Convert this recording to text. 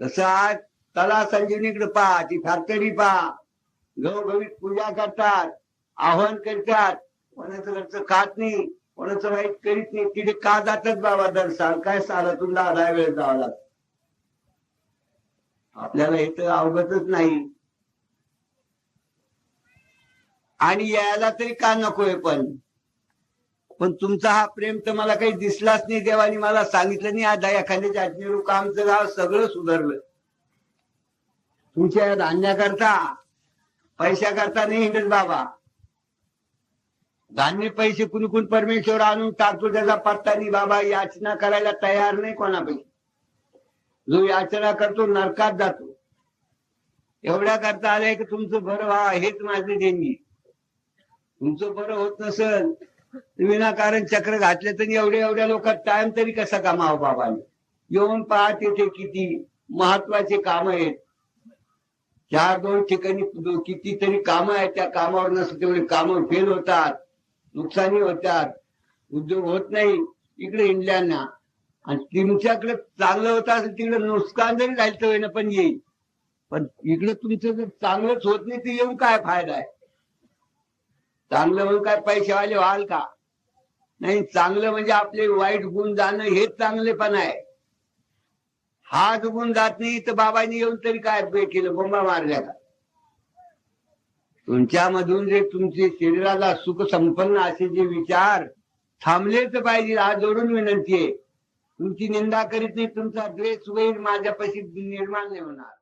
जसं आज तला संजीवनीकडे पहा ती फॅक्टरी पहा. गवगवीत पूजा करतात आव्हान करतात. कोणाचं लक्ष खात नाही कोणाचं वाईट करीत नाही. तिथे का जातात बाबा दर साल? काय सालातून दहा वेळ जावा लागतं? आपल्याला हे तर अवगतच नाही. आणि यायला तरी का नकोय पण? पण तुमचा हा प्रेम तर मला काही दिसलाच नाही देवानी मला सांगितलं नाही आता एखाद्याच्या अज्ञारूक आमचं गाव सगळं सुधारलं. तुमच्या धान्याकरता पैशाकरता नाही हिंडत बाबा. धान्य पैसे कुणी कुण परमेश्वर आणून टाकतो त्याचा पत्ता नाही बाबा. याचना करायला तयार नाही कोणापैकी. जो याचना करतो नरकात जातो. एवढ्या करता आलाय की तुमचं बरं व्हा हेच माझे देणगी तुमचं बरं होत नसल विनाकारण चक्र घातले तरी एवढ्या एवढ्या लोकात टाइम तरी कसा कमाव बाबाने? येऊन पहा तिथे किती महत्त्वाचे काम आहेत. चार दोन ठिकाणी कितीतरी कामं आहेत त्या कामावर नसतं तेवढे कामं फेल होतात नुकसानी होतात उद्योग होत नाही इकडे इंडियांना. आणि तुमच्याकडे चांगलं होत असेल तिकडे नुकसान जरी झालं तर पण येईल. पण इकडे तुमचं जर चांगलंच होत नाही तर येऊन काय फायदा आहे? चांगलं म्हणून काय पैसेवाले व्हाल हो, का? नाही चांगलं म्हणजे आपले वाईट गुण जाणं हेच चांगलेपण आहे. हाच गुण जात नाही तर बाबांनी येऊन तरी काय केलं बोंबा मारल्या का तुमच्यामधून जे तुमचे शरीराला सुख संपन्न असे जे विचार थांबलेच पाहिजे आज जोडून विनंती आहे. तुमची निंदा करीत नाही तुमचा द्वेष वैर माझ्यापाशी निर्माण नाही होणार.